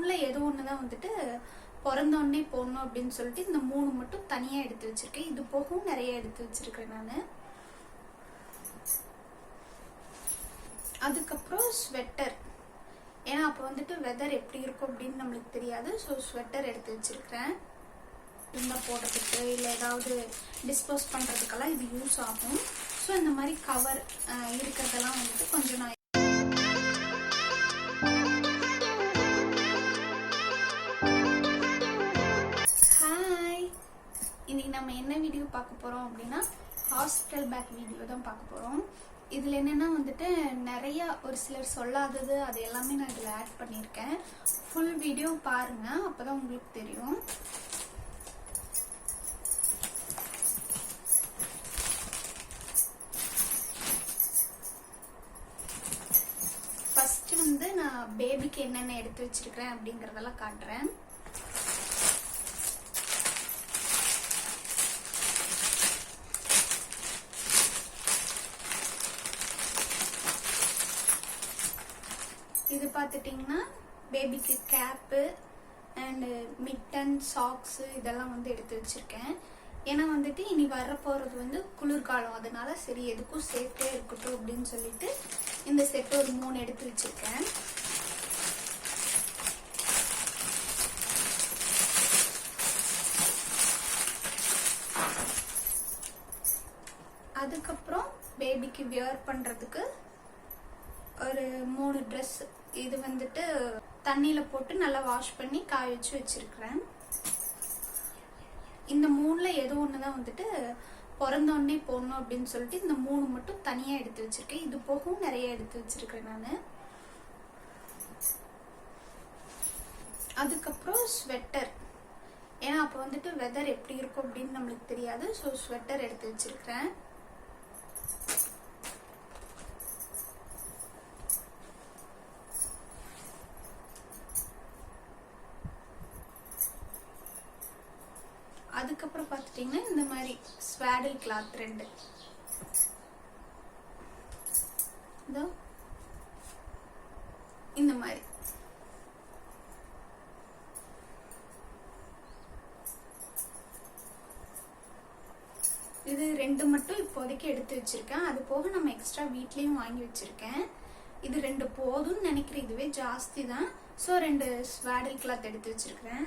மூணுல ஏதோ ஒன்று தான் வந்துட்டு பிறந்தோடனே போடணும் அப்படின்னு சொல்லிட்டு இந்த மூணு மட்டும் தனியாக எடுத்து வச்சிருக்கேன். இது போகவும் நிறைய எடுத்து வச்சிருக்கேன் நான். அதுக்கப்புறம் ஸ்வெட்டர் ஏன்னா அப்போ வந்துட்டு வெதர் எப்படி இருக்கும் அப்படின்னு நம்மளுக்கு தெரியாது. ஸோ ஸ்வெட்டர் எடுத்து வச்சிருக்கிறேன். இருந்தால் போடுறதுக்கு இல்லை ஏதாவது டிஸ்போஸ் பண்ணுறதுக்கெல்லாம் இது யூஸ் ஆகும். ஸோ இந்த மாதிரி கவர் இருக்கிறதெல்லாம் வந்துட்டு கொஞ்சம் நான் என்ன வீடியோ பார்க்க போகிறோம் அப்படின்னா ஹாஸ்பிட்டல் பேக் வீடியோ தான் பார்க்க போகிறோம் இதில் என்னென்னா வந்துட்டு நிறையா ஒரு சிலர் சொல்லாதது அது எல்லாமே நான் இதில் ஆட் பண்ணியிருக்கேன். ஃபுல் வீடியோ பாருங்கள் அப்போ தான் உங்களுக்கு தெரியும். ஃபஸ்ட்டு வந்து நான் பேபிக்கு என்னென்ன எடுத்து வச்சிருக்கிறேன் அப்படிங்கிறதெல்லாம் காட்டுறேன். இது பார்த்துட்டிங்கன்னா பேபிக்கு கேப்பு அண்டு மிட்டன் சாக்ஸு இதெல்லாம் வந்து எடுத்து வச்சுருக்கேன். ஏன்னா வந்துட்டு இனி வரப்போகிறது வந்து குளிர்காலம். அதனால சரி எதுக்கும் சேஃப்டே இருக்கட்டும் அப்படின்னு சொல்லிட்டு இந்த செட் ஒரு மூணு எடுத்து வச்சுருக்கேன். அதுக்கப்புறம் பேபிக்கு வியர் பண்ணுறதுக்கு ஒரு மூணு ட்ரெஸ்ஸு இது வந்துட்டு தண்ணியில போட்டு நல்லா வாஷ் பண்ணி காய வச்சு வச்சிருக்கிறேன். இந்த மூணுல ஏதோ ஒண்ணுதான் வந்துட்டு பிறந்தோடனே போடணும் அப்படின்னு சொல்லிட்டு இந்த மூணு மட்டும் தனியா எடுத்து வச்சிருக்கேன். இது போகவும் நிறைய எடுத்து வச்சிருக்கேன் நான். அதுக்கப்புறம் ஸ்வெட்டர் ஏன்னா அப்போ வந்துட்டு வெதர் எப்படி இருக்கும் அப்படின்னு நம்மளுக்கு தெரியாது. ஸோ ஸ்வெட்டர் எடுத்து வச்சிருக்கிறேன் அதுக்கப்புறம் பார்த்துட்டிங்கன்னா இந்த மாதிரி ஸ்வாடில் கிளாத் ரெண்டு. இதோ. இந்த மாதிரி. இது ரெண்டு மட்டும் இப்போதைக்கு எடுத்து வச்சிருக்கேன். அது போக நம்ம எக்ஸ்ட்ரா வீட்லேயும் வாங்கி வச்சிருக்கேன். இது ரெண்டு போதும்னு நினைக்கிறேன். இதுவே ஜாஸ்தி தான். ஸோ ரெண்டு ஸ்வாடில் கிளாத் எடுத்து வச்சிருக்கிறேன்.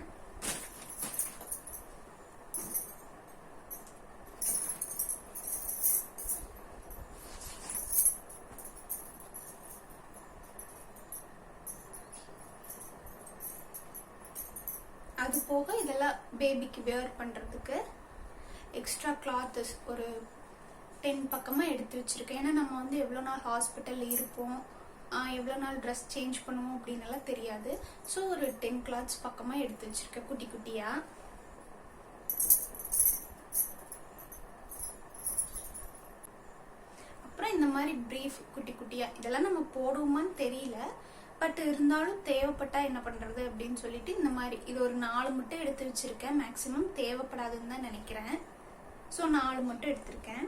போக இதெல்லாம் பேபிக்கு வேர் பண்ணுறதுக்கு எக்ஸ்ட்ரா கிளாத் ஒரு டென் பக்கமாக எடுத்து வச்சுருக்கேன். ஏன்னா நம்ம வந்து எவ்வளோ நாள் ஹாஸ்பிட்டல் இருப்போம். எவ்வளோ நாள் ட்ரெஸ் சேஞ்ச் பண்ணுவோம் அப்படின்னு தெரியாது. ஸோ ஒரு டென் கிளாத்ஸ் பக்கமாக எடுத்து வச்சுருக்கேன் குட்டி குட்டியாக அப்புறம் இந்த மாதிரி ப்ரீஃப் குட்டி குட்டியாக இதெல்லாம் நம்ம போடுவோமான்னு தெரியல. பட் இருந்தாலும் தேவைப்பட்டா என்ன பண்றது அப்படின்னு சொல்லிட்டு இந்த மாதிரி இது ஒரு நாலு மட்டும் எடுத்து வச்சிருக்கேன். மேக்சிமம் தேவைப்படாதுன்னு தான் நினைக்கிறேன். ஸோ நாலு மட்டும் எடுத்திருக்கேன்.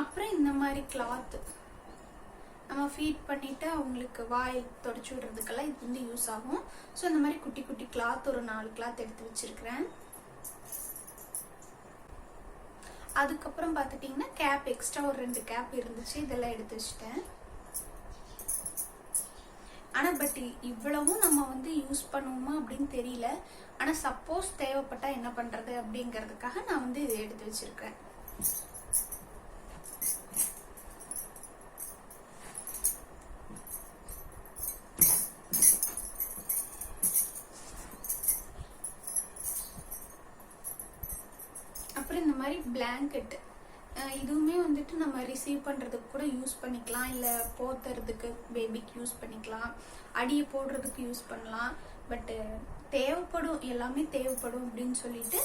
அப்புறம் இந்த மாதிரி கிளாத் நம்ம ஃபீட் பண்ணிட்டு அவங்களுக்கு வாய் தொடச்சி விடுறதுக்கெல்லாம் இது வந்து யூஸ் ஆகும். ஸோ இந்த மாதிரி குட்டி குட்டி கிளாத் ஒரு நாலு கிளாத் எடுத்து வச்சிருக்கிறேன். அதுக்கப்புறம் பார்த்துட்டிங்கன்னா கேப் எக்ஸ்ட்ரா ஒரு ரெண்டு கேப் இருந்துச்சு. இதெல்லாம் எடுத்து வச்சுட்டேன். ஆனால் பட் இவ்வளவும் நம்ம வந்து யூஸ் பண்ணுவோமா அப்படின்னு தெரியல. ஆனால் சப்போஸ் தேவைப்பட்டா என்ன பண்ணுறது அப்படிங்கிறதுக்காக நான் வந்து இதை எடுத்து வச்சிருக்கேன். இதுவுமே வந்துட்டு நம்ம ரிசீவ் பண்ணுறதுக்கு கூட யூஸ் பண்ணிக்கலாம். இல்லை போத்துறதுக்கு பேபிக்கு யூஸ் பண்ணிக்கலாம். அடியை போடுறதுக்கு யூஸ் பண்ணலாம். பட்டு தேவைப்படும் எல்லாமே தேவைப்படும் அப்படின்னு சொல்லிட்டு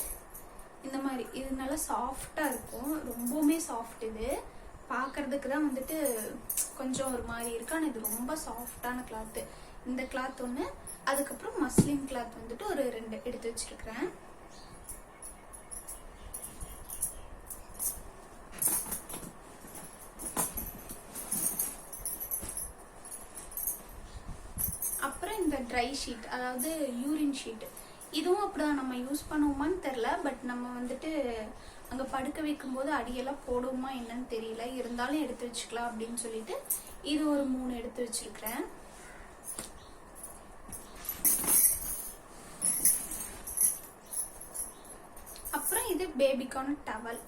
இந்த மாதிரி இது நல்லா சாஃப்டாக இருக்கும். ரொம்பவுமே சாஃப்ட் இது. பார்க்கறதுக்கு தான் வந்துட்டு கொஞ்சம் ஒரு மாதிரி இருக்கு. ஆனால் இது ரொம்ப சாஃப்டான கிளாத்து இந்த கிளாத் ஒன்று அதுக்கப்புறம் மஸ்லின் கிளாத் வந்துட்டு ஒரு ரெண்டு எடுத்து வச்சிருக்கிறேன். அதாவது யூரின் ஷீட் இதுவும் அப்படிதான் நம்ம யூஸ் பண்ணுவோமான்னு தெரில பட் நம்ம வந்துட்டு அங்கே படுக்க வைக்கும்போது அடியெல்லாம் போடுவோமா என்னன்னு தெரியல. இருந்தாலும் எடுத்து வச்சுக்கலாம் அப்படின்னு சொல்லிட்டு இது ஒரு மூணு எடுத்து வச்சிருக்கிறேன். அப்புறம் இது பேபிக்கான டவல்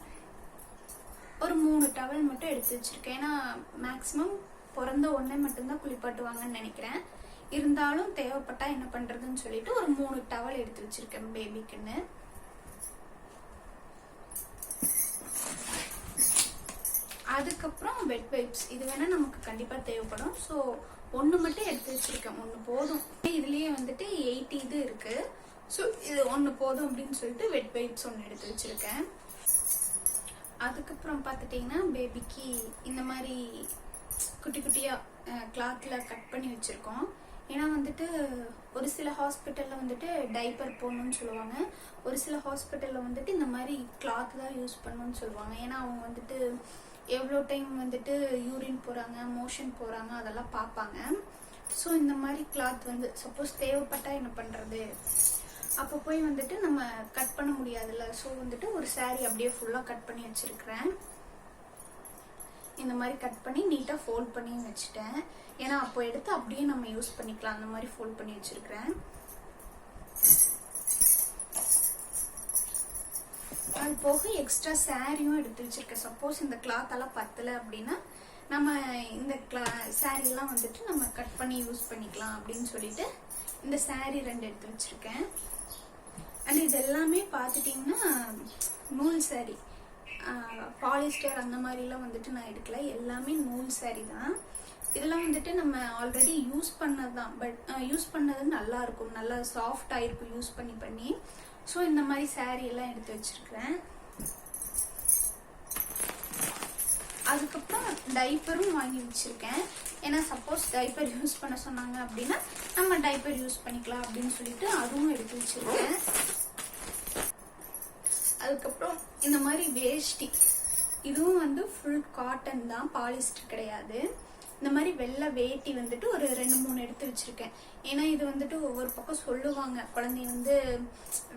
ஒரு மூணு டவல் மட்டும் எடுத்து வச்சிருக்கேன். ஏன்னா மேக்ஸிமம் பிறந்த உடனே மட்டும்தான் குளிப்பாட்டுவாங்கன்னு நினைக்கிறேன். இருந்தாலும் தேவைப்பட்டா என்ன பண்றதுன்னு சொல்லிட்டு ஒரு மூணு டவல் எடுத்து வச்சிருக்கேன் பேபிக்குன்னு அதுக்கப்புறம் பெட் வைப்ஸ் இது வேணா நமக்கு கண்டிப்பா தேவைப்படும். ஸோ ஒன்று மட்டும் எடுத்து வச்சிருக்கேன். ஒன்று போதும். இதுலயே வந்துட்டு எயிட்டி இது இருக்கு. ஸோ இது ஒன்று போதும் அப்படின்னு சொல்லிட்டு வெட் வைப்ஸ் ஒன்று எடுத்து வச்சிருக்கேன். அதுக்கப்புறம் பார்த்துட்டிங்கன்னா பேபிக்கு இந்த மாதிரி குட்டி குட்டியாக கிளாத்தில் கட் பண்ணி வச்சுருக்கோம். ஏன்னா வந்துட்டு ஒரு சில ஹாஸ்பிட்டலில் வந்துட்டு டைப்பர் போடணும்னு சொல்லுவாங்க. ஒரு சில ஹாஸ்பிட்டலில் வந்துட்டு இந்த மாதிரி கிளாத் தான் யூஸ் பண்ணணும்னு சொல்லுவாங்க. ஏன்னா அவங்க வந்துட்டு எவ்வளோ டைம் வந்துட்டு யூரின் போகிறாங்க மோஷன் போகிறாங்க அதெல்லாம் பார்ப்பாங்க. ஸோ இந்த மாதிரி கிளாத் வந்து சப்போஸ் தேவைப்பட்டால் என்ன பண்ணுறது அப்போ போய் வந்துட்டு நம்ம கட் பண்ண முடியாதுல்ல. ஸோ வந்துட்டு ஒரு saree அப்படியே ஃபுல்லாக கட் பண்ணி வச்சுருக்கிறேன். இந்த மாதிரி கட் பண்ணி நீட்டாக ஃபோல்ட் பண்ணி வச்சுட்டேன். ஏன்னா அப்போ எடுத்து அப்படியே நம்ம யூஸ் பண்ணிக்கலாம். அந்த மாதிரி ஃபோல்ட் பண்ணி வச்சுருக்கிறேன். அது போக எக்ஸ்ட்ரா சாரியும் எடுத்து வச்சுருக்கேன். சப்போஸ் இந்த கிளாத்தெல்லாம் பத்தலை அப்படின்னா நம்ம இந்த கிளா saree வந்துட்டு நம்ம கட் பண்ணி யூஸ் பண்ணிக்கலாம் அப்படின்னு சொல்லிட்டு இந்த saree ரெண்டு எடுத்து வச்சுருக்கேன். அண்ட் இது எல்லாமே பார்த்துட்டிங்கன்னா நூல் saree. பாலிஸ்டர் அந்த மாதிரிலாம் வந்துட்டு நான் எடுக்கல. எல்லாமே நூல் சாரி தான். இதெல்லாம் வந்துட்டு நம்ம ஆல்ரெடி யூஸ் பண்ணது தான் பட் யூஸ் பண்ணது நல்லா இருக்கும் நல்லா சாஃப்ட் ஆயிருக்கும் யூஸ் பண்ணி பண்ணி. ஸோ இந்த மாதிரி சாரி எல்லாம் எடுத்து வச்சிருக்கிறேன். அதுக்கப்புறம் டைப்பரும் வாங்கி வச்சிருக்கேன். ஏன்னா சப்போஸ் டைப்பர் யூஸ் பண்ண சொன்னாங்க அப்படின்னா நம்ம டைப்பர் யூஸ் பண்ணிக்கலாம் அப்படின்னு சொல்லிட்டு அதுவும் எடுத்து வச்சிருக்கேன். அதுக்கப்புறம் இந்த மாதிரி வேஷ்டி. இதுவும் வந்து ஃபுல் காட்டன் தான் பாலிஸ்டர் கிடையாது. இந்த மாதிரி வெள்ளை வேட்டி வந்துட்டு ஒரு ரெண்டு மூணு எடுத்து வச்சிருக்கேன். ஏன்னா இது வந்துட்டு ஒவ்வொரு பக்கம் சொல்லுவாங்க. குழந்தை வந்து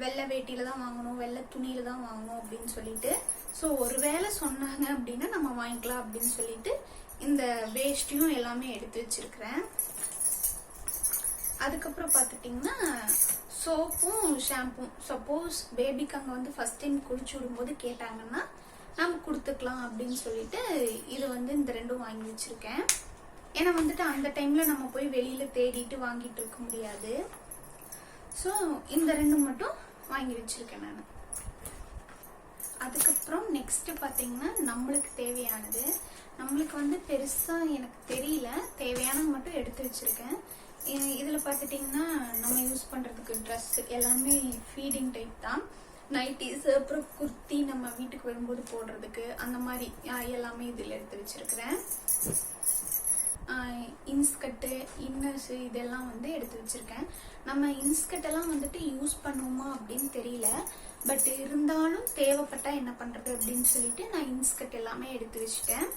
வெள்ளை வேட்டியில தான் வாங்கணும் வெள்ளை துணியில தான் வாங்கணும் அப்படின்னு சொல்லிட்டு. ஸோ ஒருவேளை சொன்னாங்க அப்படின்னா நம்ம வாங்கிக்கலாம் அப்படின்னு சொல்லிட்டு இந்த வேஷ்டியும் எல்லாமே எடுத்து வச்சிருக்கிறேன். அதுக்கப்புறம் பார்த்துட்டிங்கன்னா சோப்பும் ஷாம்பும் சப்போஸ் பேபிக்கு அங்கே வந்து ஃபஸ்ட் டைம் குளிச்சு விடும்போது கேட்டாங்கன்னா நம்ம கொடுத்துக்கலாம் அப்படின்னு சொல்லிட்டு இது வந்து இந்த ரெண்டும் வாங்கி வச்சிருக்கேன். ஏன்னா வந்துட்டு அந்த டைம்ல நம்ம போய் வெளியில தேடிட்டு வாங்கிட்டு இருக்க முடியாது. ஸோ இந்த ரெண்டும் மட்டும் வாங்கி வச்சிருக்கேன் நான். அதுக்கப்புறம் நெக்ஸ்ட் பார்த்தீங்கன்னா நம்மளுக்கு தேவையானது. நம்மளுக்கு வந்து பெருசா எனக்கு தெரியல. தேவையானது மட்டும் எடுத்து வச்சிருக்கேன். இதில் பார்த்துட்டிங்கன்னா நம்ம யூஸ் பண்ணுறதுக்கு ட்ரெஸ் எல்லாமே ஃபீடிங் டைப் தான். நைட்டிஸ் அப்புறம் குர்த்தி நம்ம வீட்டுக்கு வரும்போது போடுறதுக்கு அந்த மாதிரி எல்லாமே இதில் எடுத்து வச்சுருக்கிறேன். இன்ஸ்கட்டு இன்னர்ஸு இதெல்லாம் வந்து எடுத்து வச்சுருக்கேன். நம்ம இன்ஸ்கட்டெல்லாம் வந்துட்டு யூஸ் பண்ணுவோமா அப்படின்னு தெரியல. பட் இருந்தாலும் தேவைப்பட்டால் என்ன பண்ணுறது அப்படின்னு சொல்லிட்டு நான் இன்ஸ்கட் எல்லாமே எடுத்து வச்சுட்டேன்.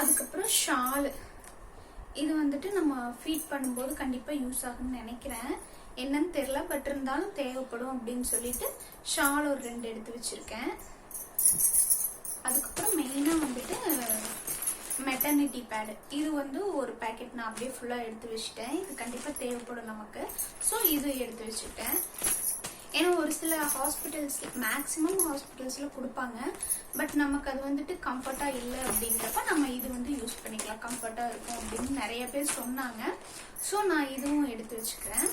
அதுக்கப்புறம் ஷாலு. இது வந்துட்டு நம்ம ஃபீட் பண்ணும்போது கண்டிப்பாக யூஸ் ஆகும்னு நினைக்கிறேன். என்னன்னு தெரியல பட் இருந்தாலும் தேவைப்படும் அப்படின்னு சொல்லிட்டு ஷால் ஒரு ரெண்டு எடுத்து வச்சுருக்கேன். அதுக்கப்புறம் மெயினாக வந்துட்டு மெட்டர்னிட்டி பேடு இது வந்து ஒரு பேக்கெட் நான் அப்படியே ஃபுல்லாக எடுத்து வச்சுட்டேன். இது கண்டிப்பாக தேவைப்படும் நமக்கு. ஸோ இது எடுத்து வச்சுட்டேன் ஏன்னா ஒரு சில ஹாஸ்பிட்டல்ஸ் மேக்ஸிமம் ஹாஸ்பிட்டல்ஸில் கொடுப்பாங்க. பட் நமக்கு அது வந்துட்டு கம்ஃபர்ட்டாக இல்லை அப்படிங்கிறப்ப நம்ம இது வந்து யூஸ் பண்ணிக்கலாம். கம்ஃபர்ட்டாக இருக்கும் அப்படின்னு நிறைய பேர் சொன்னாங்க. ஸோ நான் இதுவும் எடுத்து வச்சுக்கிறேன்.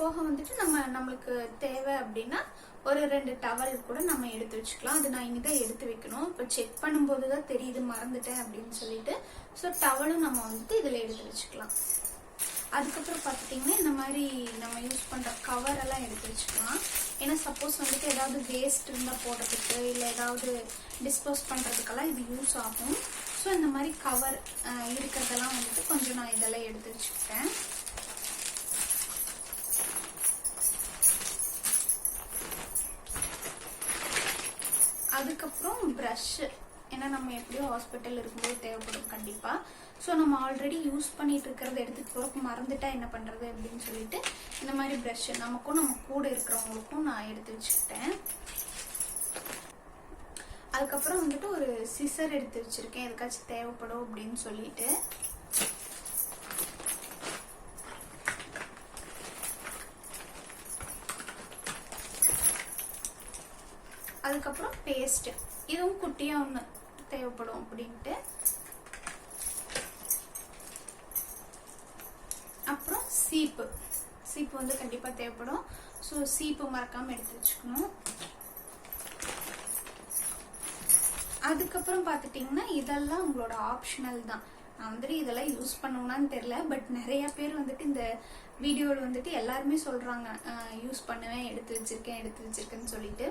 போக வந்துட்டு நம்ம நம்மளுக்கு தேவை அப்படின்னா ஒரு ரெண்டு டவல் கூட நம்ம எடுத்து வச்சுக்கலாம். அது நான் இங்கே தான் எடுத்து வைக்கணும். இப்போ செக் பண்ணும்போது தான் தெரியுது மறந்துட்டேன் அப்படின்னு சொல்லிட்டு. ஸோ டவலும் நம்ம வந்துட்டு இதில் எடுத்து வச்சுக்கலாம். அதுக்கப்புறம் பார்த்துட்டிங்கன்னா இந்த மாதிரி நம்ம யூஸ் பண்ணுற கவர் எல்லாம் எடுத்து வச்சுக்கலாம். ஏன்னா சப்போஸ் வந்துட்டு ஏதாவது வேஸ்ட் இருந்தால் போடுறதுக்கு இல்லை ஏதாவது டிஸ்போஸ் பண்ணுறதுக்கெல்லாம் இது யூஸ் ஆகும். ஸோ இந்த மாதிரி கவர் இருக்கிறதெல்லாம் வந்துட்டு கொஞ்சம் நான் இதெல்லாம் எடுத்து வச்சுக்கிட்டேன். அதுக்கப்புறம் ப்ரஷ்ஷு ஏன்னா நம்ம எப்படியோ ஹாஸ்பிட்டல் இருக்கும்போது தேவைப்படும் கண்டிப்பாக ஸோ நம்ம ஆல்ரெடி யூஸ் பண்ணிட்டு இருக்கிறத எடுத்துகிட்டு போகிறப்ப மறந்துட்டா என்ன பண்ணுறது அப்படின்னு சொல்லிட்டு இந்த மாதிரி ப்ரஷ் நமக்கும் நம்ம கூட இருக்கிறவங்களுக்கும் நான் எடுத்து வச்சுக்கிட்டேன். அதுக்கப்புறம் வந்துட்டு ஒரு சிசர் எடுத்து வச்சிருக்கேன். எதுக்காச்சும் தேவைப்படும் அப்படின்னு சொல்லிட்டு. அதுக்கப்புறம் பேஸ்ட் இதுவும் குட்டியாக ஒன்று தேவைப்படும் அப்படின்ட்டு அப்புறம் சீப்பு சீப்பு வந்து கண்டிப்பாக தேவைப்படும். ஸோ சீப்பு மறக்காமல் எடுத்து வச்சுக்கணும். அதுக்கப்புறம் பார்த்துட்டிங்கன்னா இதெல்லாம் உங்களோட ஆப்ஷனல் தான். நான் வந்துட்டு இதெல்லாம் யூஸ் பண்ணுவேனான்னு தெரில பட் நிறைய பேர் வந்துட்டு இந்த வீடியோவில் வந்துட்டு எல்லாருமே சொல்கிறாங்க யூஸ் பண்ணுவேன் எடுத்து வச்சுருக்கேன் எடுத்து வச்சுருக்கேன்னு சொல்லிட்டு.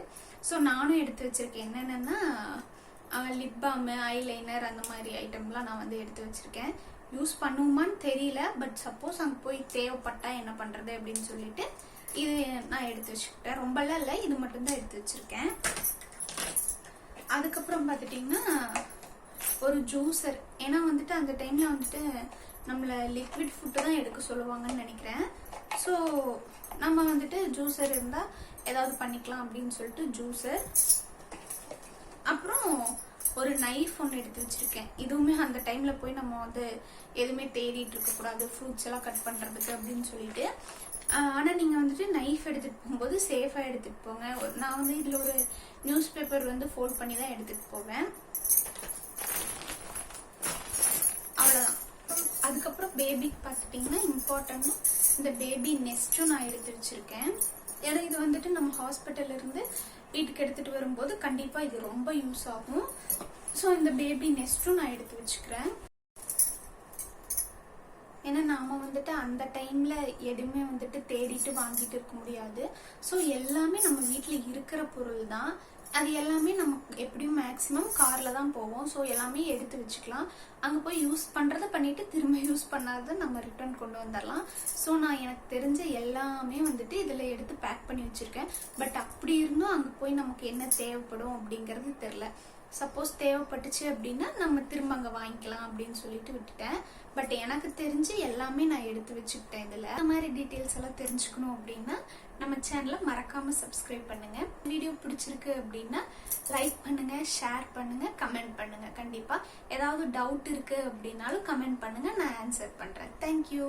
ஸோ நானும் எடுத்து வச்சுருக்கேன். என்னென்னா லிப் பாமு ஐலைனர் அந்த மாதிரி ஐட்டம்லாம் நான் வந்து எடுத்து வச்சுருக்கேன். யூஸ் பண்ணுவோமான்னு தெரியல பட் சப்போஸ் அங்கே போய் தேவைப்பட்டா என்ன பண்ணுறது அப்படின்னு சொல்லிட்டு இது நான் எடுத்து வச்சுக்கிட்டேன். ரொம்பலாம் இல்லை இது மட்டும்தான் எடுத்து வச்சிருக்கேன். அதுக்கப்புறம் பார்த்துட்டிங்கன்னா ஒரு ஜூஸர் ஏன்னா வந்துட்டு அந்த டைமில் வந்துட்டு நம்மளை லிக்விட் ஃபுட்டு தான் எடுக்க சொல்லுவாங்கன்னு நினைக்கிறேன். ஸோ நம்ம வந்துட்டு ஜூஸர் இருந்தால் ஏதாவது பண்ணிக்கலாம் அப்படின்னு சொல்லிட்டு ஜூஸர் அப்புறம் ஒரு நைஃப் ஒன்று எடுத்து வச்சிருக்கேன். இதுவுமே அந்த டைமில் போய் நம்ம வந்து எதுவுமே தேடிட்டு இருக்கக்கூடாது ஃப்ரூட்ஸ் எல்லாம் கட் பண்ணுறதுக்கு அப்படின்னு சொல்லிட்டு. ஆனால் நீங்கள் வந்துட்டு நைஃப் எடுத்துகிட்டு போகும்போது சேஃபாக எடுத்துகிட்டு போங்க. ஒரு- நான் வந்து இதில் ஒரு நியூஸ் பேப்பர் வந்து ஃபோல்ட் பண்ணி தான் எடுத்துகிட்டு போவேன். அவ்வளோதான் அதுக்கப்புறம் பேபிக்கு பார்த்துட்டிங்கன்னா இம்பார்ட்டன்ட்னு இந்த பேபி நெஸ்ட்டும் நான் எடுத்து வச்சுருக்கேன். ஏன்னா இது வந்துட்டு நம்ம ஹாஸ்பிட்டல்லேருந்து வீட்டுக்கு எடுத்துட்டு வரும்போது கண்டிப்பாக இது ரொம்ப யூஸ் ஆகும். ஸோ இந்த பேபி நெஸ்ட்டும் நான் எடுத்து வச்சுக்கிறேன். ஏன்னா நாம வந்துட்டு அந்த டைம்ல எதுவுமே வந்துட்டு தேடிட்டு வாங்கிட்டு இருக்க முடியாது. ஸோ எல்லாமே நம்ம வீட்டில் இருக்கிற பொருள் தான் அது எல்லாமே நம்ம எப்படியும் மேக்ஸிமம் கார்ல தான் போவோம். ஸோ எல்லாமே எடுத்து வச்சுக்கலாம். அங்கே போய் யூஸ் பண்ணுறத பண்ணிட்டு திரும்ப யூஸ் பண்ணாத நம்ம ரிட்டர்ன் கொண்டு வந்துடலாம் ஸோ நான் எனக்கு தெரிஞ்ச எல்லாமே வந்துட்டு இதில் எடுத்து பேக் பண்ணி வச்சுருக்கேன். பட் அப்படி இருந்தும் அங்கே போய் நமக்கு என்ன தேவைப்படும் அப்படிங்கிறது தெரில சப்போஸ் தேவைப்பட்டுச்சு அப்படின்னா நம்ம திரும்ப அங்கே வாங்கிக்கலாம் அப்படின்னு சொல்லிட்டு விட்டுட்டேன். பட் எனக்கு தெரிஞ்சு எல்லாமே நான் எடுத்து வச்சுக்கிட்டேன் இதில். இந்த மாதிரி டீட்டெயில்ஸ் எல்லாம் தெரிஞ்சுக்கணும் அப்படின்னா நம்ம சேனலை மறக்காம சப்ஸ்கிரைப் பண்ணுங்க. வீடியோ பிடிச்சிருக்கு அப்படின்னா லைக் பண்ணுங்க ஷேர் பண்ணுங்க கமெண்ட் பண்ணுங்க. கண்டிப்பா ஏதாவது டவுட் இருக்கு அப்படின்னாலும் கமெண்ட் பண்ணுங்க நான் ஆன்சர் பண்றேன். தேங்க்யூ